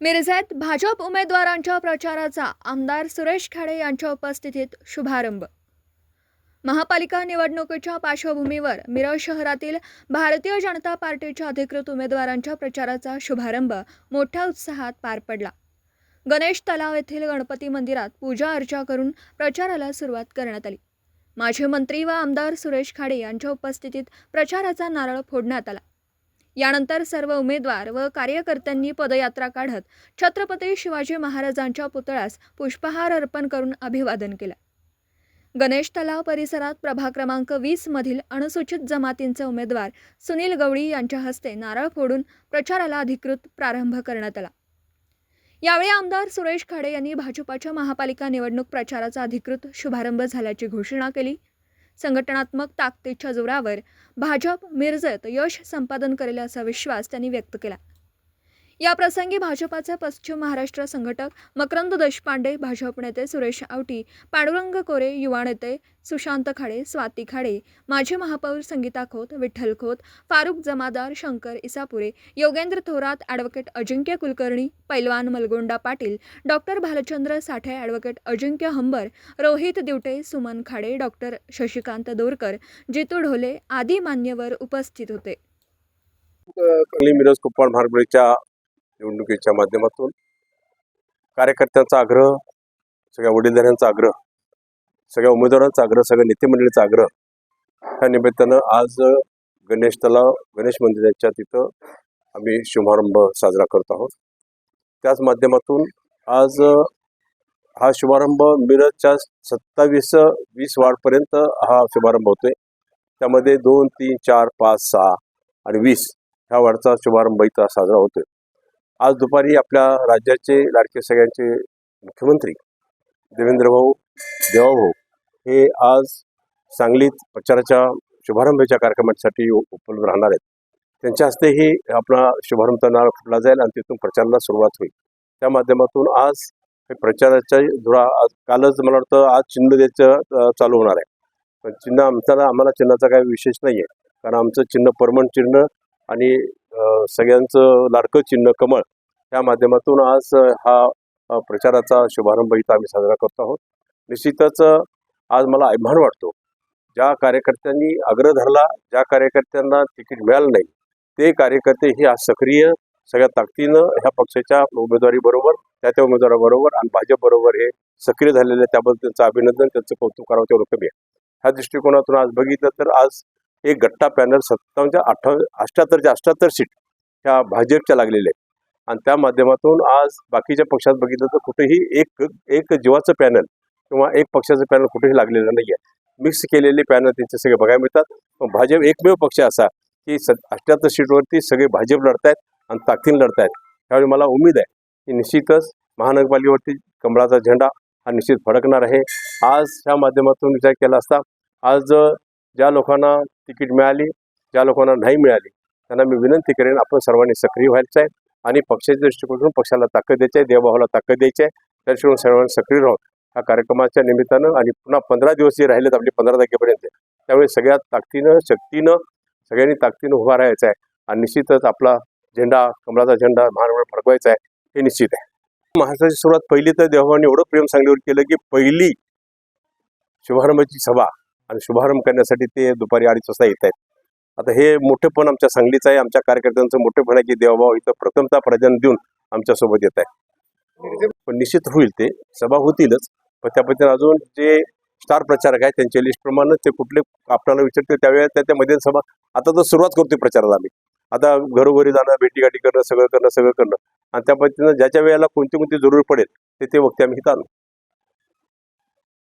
मिरजेत भाजप उमेदवारांच्या प्रचाराचा आमदार सुरेश खाडे यांच्या उपस्थितीत शुभारंभ. महापालिका निवडणुकीच्या पार्श्वभूमीवर मिरज शहरातील भारतीय जनता पार्टीच्या अधिकृत उमेदवारांच्या प्रचाराचा शुभारंभ मोठ्या उत्साहात पार पडला. गणेश तलाव येथील गणपती मंदिरात पूजा अर्चा करून प्रचाराला सुरुवात करण्यात आली. माजी मंत्री व आमदार सुरेश खाडे यांच्या उपस्थितीत प्रचाराचा नारळ फोडण्यात आला. यानंतर सर्व उमेदवार व कार्यकर्त्यांनी पदयात्रा काढत छत्रपती शिवाजी महाराजांच्या पुतळ्यास पुष्पहार अर्पण करून अभिवादन केलं. गणेश तलाव परिसरात प्रभा क्रमांक वीस मधील अनुसूचित जमातींचे उमेदवार सुनील गवळी यांच्या हस्ते नारळ फोडून प्रचाराला अधिकृत प्रारंभ करण्यात आला. यावेळी आमदार सुरेश खाडे यांनी भाजपाच्या महापालिका निवडणूक प्रचाराचा अधिकृत शुभारंभ झाल्याची घोषणा केली. संघटनात्मक ताकदीच्या जोरावर भाजप मिरजेत यश संपादन करेल असा विश्वास त्यांनी व्यक्त केला. याप्रसंगी भाजपाचे पश्चिम महाराष्ट्र संघटक मकरंद देशपांडे भाजप नेते सुरेश आवटी पांडुरंग कोरे युवा नेते सुशांत खाडे स्वाती खाडे माजी महापौर संगीता खोत विठ्ठल खोत फारुख जमादार शंकर इसापुरे योगेंद्र थोरात ॲडव्होकेट अजिंक्य कुलकर्णी पैलवान Malgonda Patil doctor Bhalchandra Sathe advocate Ajinkya Hambar Rohit Divte Suman Khade doctor Shashikant Dorkar Jitu Dhole आदी मान्यवर उपस्थित होते. मिरज कुप्पाड महानगरीच्या निवडणुकीच्या माध्यमातून कार्यकर्त्यांचा आग्रह सगळ्या वडीलधाऱ्यांचा आग्रह सगळ्या उमेदवारांचा आग्रह सगळ्या नेतेमंडळीचा आग्रह ह्या निमित्तानं आज गणेश तलाव गणेश मंदिराच्या तिथं आम्ही शुभारंभ साजरा करत आहोत. त्याच माध्यमातून आज हा शुभारंभ मिरजच्या सत्तावीस वीस वार्डपर्यंत हा शुभारंभ होतोय. त्यामध्ये दोन तीन चार पाच सहा आणि वीस ह्या वार्डचा शुभारंभ इथं साजरा होतोय. आज दुपारी आपल्या राज्याचे लाडके सगळ्यांचे मुख्यमंत्री देवेंद्र भाऊ देवाभाऊ हे आज सांगलीत प्रचाराच्या शुभारंभाच्या कार्यक्रमासाठी उपलब्ध राहणार आहेत. त्यांच्या हस्ते ही आपला शुभारंभ नारळ फुटला जाईल आणि तिथून प्रचाराला सुरुवात होईल. त्या माध्यमातून आज हे प्रचाराच्या धुरा आज कालच मला वाटतं आज चिन्ह द्यायचं चालू होणार आहे. पण चिन्ह आमच्याला आम्हाला चिन्हाचा काही विशेष नाही आहे कारण आमचं चिन्ह परमन चिन्ह आणि सगळ्यांचं लाडकं चिन्ह कमळ या माध्यमातून आज हा प्रचाराचा शुभारंभ इथं आम्ही साजरा करतो आहोत. निश्चितच आज मला अभिमान वाटतो ज्या कार्यकर्त्यांनी आग्रह धरला ज्या कार्यकर्त्यांना तिकीट मिळालं नाही ते कार्यकर्ते ही आज सक्रिय सगळ्या ताकदीनं ह्या पक्षाच्या उमेदवारीबरोबर त्या त्या उमेदवाराबरोबर आणि भाजपबरोबर हे सक्रिय झालेले त्याबद्दल त्यांचं अभिनंदन त्यांचं कौतुक करावं तेवढं कमी आहे ह्या दृष्टिकोनातून आज बघितलं तर आज एक गट्टा पॅनल सत्तावन्नच्या अठ्ठाव अष्ट्याहत्तरच्या अष्ट्याहत्तर सीट ह्या भाजपच्या लागलेल्या आहेत. आणि त्या माध्यमातून आज बाकीच्या पक्षात बघितलं तर कुठेही एक एक जीवाचं पॅनल किंवा एक पक्षाचं पॅनल कुठेही लागलेलं नाही आहे मिक्स केलेले पॅनल त्यांचे सगळे बघायला मिळतात. पण भाजप एकमेव पक्ष असा की स अष्ट्याहत्तर सीटवरती सगळे भाजप लढतायत आणि ताकदीने लढतायत. त्यावेळी मला उमेद आहे की निश्चितच महानगरपालिकेवरती कमळाचा झेंडा हा निश्चित फडकणार आहे. आज ह्या माध्यमातून विचार केला असता आज ज्या लोकांना तिकीट मिळाली ज्या लोकांना नाही मिळाली त्यांना मी विनंती करेन आपण सर्वांनी सक्रिय व्हायचं आहे आणि पक्षाच्या दृष्टिकोनातून पक्षाला ताकद द्यायची आहे देवभावाला ताकद द्यायची आहे. त्या दृष्टिकोन सर्वांनी सक्रिय राहून ह्या कार्यक्रमाच्या निमित्तानं आणि पुन्हा पंधरा दिवस जे राहिलेत आपले पंधरा तारखेपर्यंत. त्यावेळी सगळ्या ताकदीनं शक्तीनं सगळ्यांनी ताकदीनं उभा राहायचं आहे आणि निश्चितच आपला झेंडा कमळाचा झेंडा महाराष्ट्रावर फडकवायचा आहे हे निश्चित आहे. महाराष्ट्राची सुरुवात पहिली तर देवभावाने एवढं प्रेम सांगलीवर केलं की पहिली शुभारंभाची सभा आणि शुभारंभ करण्यासाठी ते दुपारी अडीच वाजता येत आहेत. आता हे मोठेपण आमच्या सांगलीचं आहे. आमच्या कार्यकर्त्यांचं मोठेपण आहे की देवभाव इथं प्रथमता प्रजन देऊन आमच्यासोबत येत आहे पण निश्चित होईल ते. सभा होतीलच. पण त्या पद्धतीने अजून जे स्टार प्रचारक आहेत त्यांच्या लिस्टप्रमाणे ते कुठले आपल्याला विचारते त्यावेळेस त्या त्यामध्ये सभा आता तर सुरुवात करतोय प्रचाराला आम्ही. आता घरोघरी जाणं भेटीगाठी करणं सगळं करणं सगळं करणं. आणि त्या पद्धतीनं ज्याच्या वेळेला कोणती कोणती जरूर पडेल ते ते वक्ते आम्ही इथं आणू.